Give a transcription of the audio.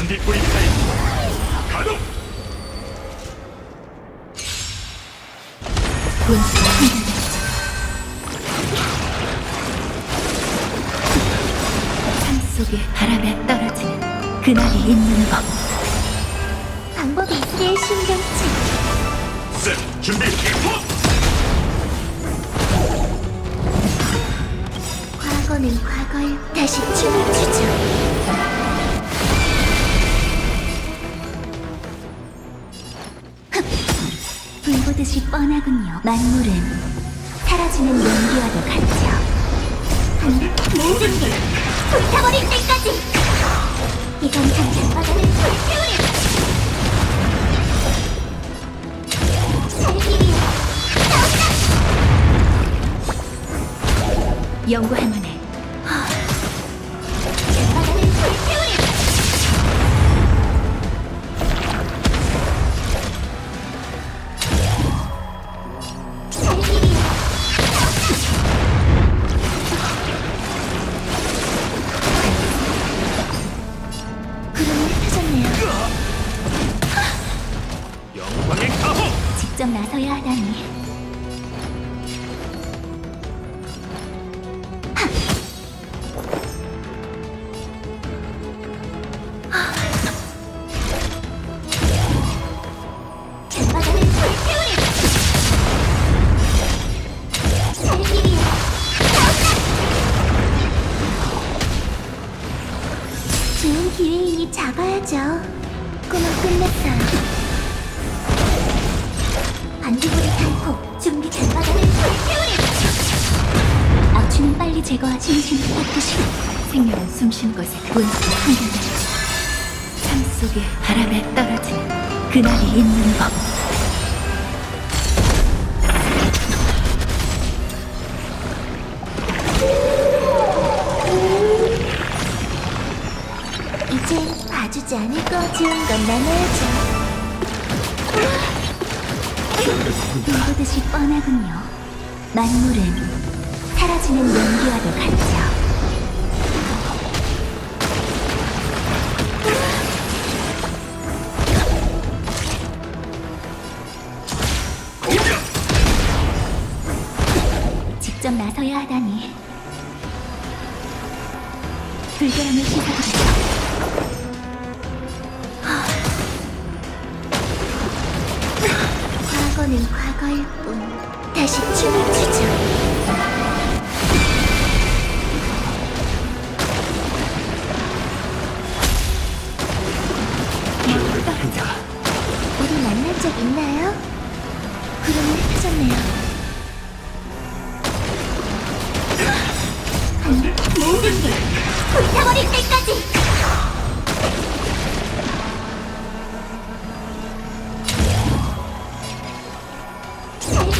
반딧불이 타임 가동. 삶 속에 바람에 떨어지는 그날이 있는 법. 방법이 있기에 신경치. 셋 준비 호 과거는 과거에 다시 춤을 추죠. 보듯이 뻔하군요. 만물은 사라지는 연기와도 같죠. 모든 게 불타버릴 때까지! 이건 당장 바다를 불태우리! 살기 위해 연구할 만해. 직접 나서야 하다니. 좋은 기회이니 잡아야죠. 제거하지 진심을 깨끗이 생명은 숨쉬는 곳에 분수가 흔들렸죠. 삶 속에 바람에 떨어지는 그날이 있는 법. 이제 봐주지 않을 거 좋은 건 나눠야죠. 불보듯이 뻔하군요. 만물은 사라지는 연기와도 같죠. 직접 나서야 하다니. 불결함을 씻어드리죠. 과거는 과거일 뿐. 다시 춤을 추죠. 적 있나요? 구름이 흩어졌네요. 모든 게 불타버릴 때까지! 잘